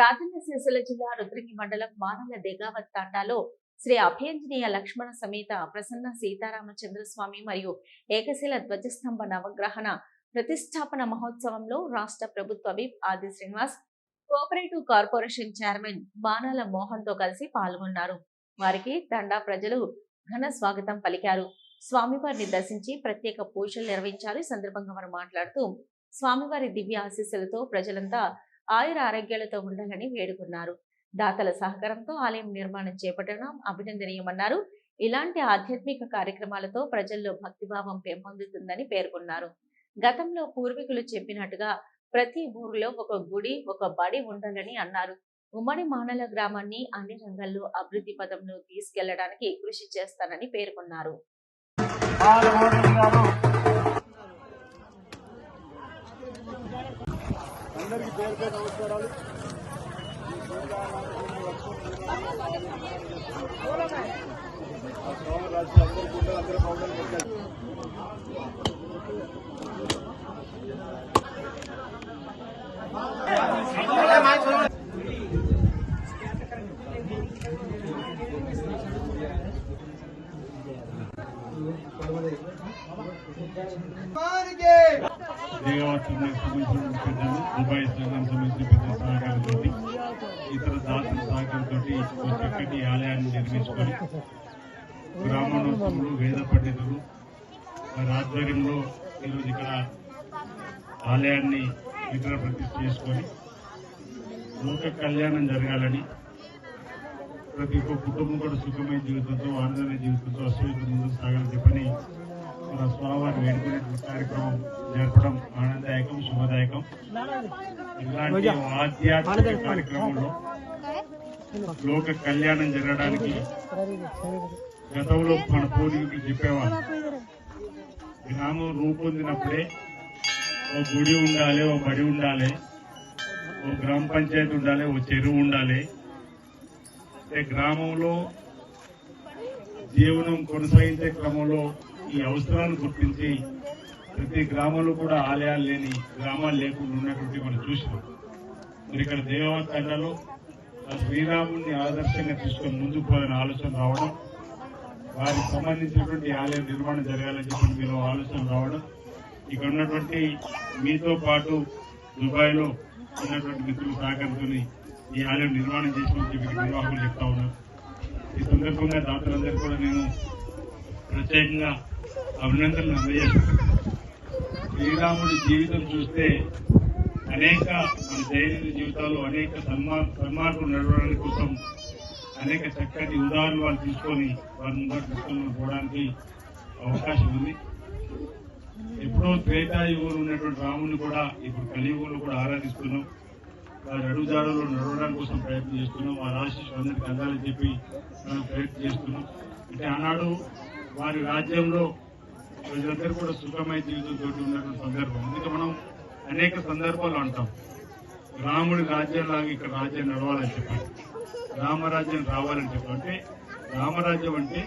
రాజన్న సిరిసిల్ల జిల్లా రుద్రంగి మండలం మానల దేగావత్ తాండాలో శ్రీ అభయంజనీయ లక్ష్మణ సమేత ప్రసన్న సీతారామచంద్ర స్వామి మరియు ఏకశిల ధ్వజస్తంభ నవగ్రహణ ప్రతిష్టాపన మహోత్సవంలో రాష్ట్ర ప్రభుత్వ విప్ ఆది శ్రీనివాస్ కోఆపరేటివ్ కార్పొరేషన్ చైర్మన్ బాణాల మోహన్తో కలిసి పాల్గొన్నారు. వారికి తండా ప్రజలు ఘన స్వాగతం పలికారు. స్వామివారిని దర్శించి ప్రత్యేక పూజలు నిర్వహించారు ఈ సందర్భంగా వారు మాట్లాడుతూ స్వామివారి దివ్య ఆశీస్సులతో ప్రజలంతా ఆయుర ఆరోగ్యాలతో ఉండాలని వేడుకున్నారు. దాతల సహకారంతో ఆలయం నిర్మాణం చేపట్టడం అభినందనీయమన్నారు. ఇలాంటి ఆధ్యాత్మిక కార్యక్రమాలతో ప్రజల్లో భక్తిభావం పెంపొందుతుందని పేర్కొన్నారు. గతంలో పూర్వీకులు చెప్పినట్టుగా ప్రతి ఊరిలో ఒక గుడి ఒక బడి ఉండాలని అన్నారు. ఉమ్మడి మానల గ్రామాన్ని అన్ని రంగాల్లో అభివృద్ధి పదంలో తీసుకెళ్ళడానికి కృషి చేస్తానని పేర్కొన్నారు. అందరికీ పేరు పేరు నమస్కారాలు ఆ స్వామి రాసి అందరికీ ఉండాలి అందరూ బాగుండాలి పెట్టాలి దేవాలయానికి సంబంధించిన పెద్దలు దుబాయ్ సంఘం సంబంధించిన పెద్ద సహకారంతో ఇతర దాతల సహకారంతో ఒక చక్కటి ఆలయాన్ని నిర్మించుకొని గ్రామోత్సవంలో వేద పండితులు వారి ఆధ్వర్యంలో ఈరోజు ఇక్కడ ఆలయాన్ని విగ్రహ ప్రతిష్ఠ చేసుకొని లోక కళ్యాణం జరగాలని ప్రతి ఒక్క కుటుంబం కూడా సుఖమైన జీవితంతో ఆనందమైన జీవితంతో అశ్వయుత ముందుకు సాగాలని చెప్పని మన స్వామివారిని వేడుకునే కార్యక్రమం జరపడం ఆనందదాయకం శుభదాయకం. ఇలాంటి ఆధ్యాత్మిక కార్యక్రమంలో లోక కళ్యాణం జరగడానికి గతంలో మన పూర్వీకులు చెప్పేవాళ్ళు. గ్రామం రూపొందినప్పుడే ఓ గుడి ఉండాలి ఓ బడి ఉండాలి ఓ గ్రామ పంచాయతీ ఉండాలి ఓ చెరువు ఉండాలి. అంటే గ్రామంలో జీవనం కొనసాగించే క్రమంలో ఈ అవసరాలను గుర్తించి ప్రతి గ్రామంలో కూడా ఆలయాలు లేని గ్రామాలు లేకుండా ఉన్నటువంటి మనం చూసినాం. మరి ఇక్కడ దేవతండలో శ్రీరాముడిని ఆదర్శంగా తీసుకొని ముందుకు పోయిన ఆలోచన రావడం వారికి సంబంధించినటువంటి ఆలయం నిర్మాణం జరగాలని చెప్పి మీరు ఆలోచన రావడం ఇక్కడ ఉన్నటువంటి మీతో పాటు దుబాయ్లో ఉన్నటువంటి మిత్రులు సహకారంతో ఈ ఆలయం నిర్మాణం చేసినట్టు చెప్పి నిర్వాహకులు చెప్తా ఉన్నారు. ఈ సందర్భంగా దాతలందరూ కూడా నేను ప్రత్యేకంగా అభినందనలు అందజేస్తున్నాను శ్రీరాముడి జీవితం చూస్తే అనేక మన దైనందిన జీవితాల్లో అనేక సన్మా సన్మార్గం నడవడానికి కోసం అనేక చక్కటి ఉదాహరణలు వాళ్ళు తీసుకొని వారి ముందు తీసుకొని పోవడానికి అవకాశం ఉంది. ఎప్పుడో త్రేతాయుగంలో ఉన్నటువంటి రాముని కూడా ఇప్పుడు కలియుగంలో కూడా ఆరాధిస్తున్నాం. వారి అడుగుజాడలో నడవడానికి కోసం ప్రయత్నం చేస్తున్నాం. వారి ఆశీస్సు అందరికీ అందాలని చెప్పి మనం ప్రయత్నం చేస్తున్నాం. అంటే ఆనాడు వారి రాజ్యంలో ప్రజలందరూ కూడా సుఖమైన జీవితంతో ఉన్నటువంటి సందర్భం. అందుకే మనం అనేక సందర్భాలు అంటాం. రాముడి రాజ్యంలాగా ఇక్కడ రాజ్యం నడవాలని చెప్పి రామరాజ్యం రావాలని చెప్పి అంటే రామరాజ్యం అంటే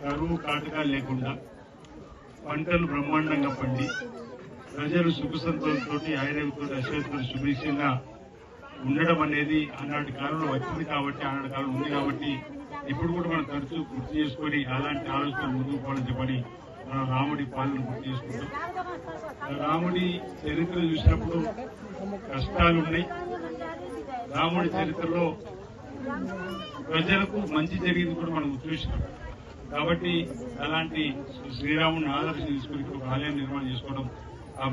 కరువు కాటకాలు లేకుండా పంటలు బ్రహ్మాండంగా పండి ప్రజలు సుఖ సంతోషంతో ఆయుర్వేదంతో అశ్వత్తో సుభిక్షంగా ఉండడం అనేది ఆనాటి కాలంలో వచ్చింది కాబట్టి ఆనాటి కాలం ఉంది కాబట్టి ఇప్పుడు కూడా మనం తరచూ గుర్తు చేసుకొని అలాంటి ఆలోచన ముందుకు పోవాలని చెప్పని రాముడి పాలన గుర్తు చేసుకుంటాం రాముడి చరిత్ర చూసినప్పుడు కష్టాలు ఉన్నాయి రాముడి చరిత్రలో ప్రజలకు మంచి జరిగింది కూడా మనం చూసినాం. కాబట్టి అలాంటి శ్రీరాముడిని ఆదర్శం తీసుకుని ఒక ఆలయం నిర్మాణం చేసుకోవడం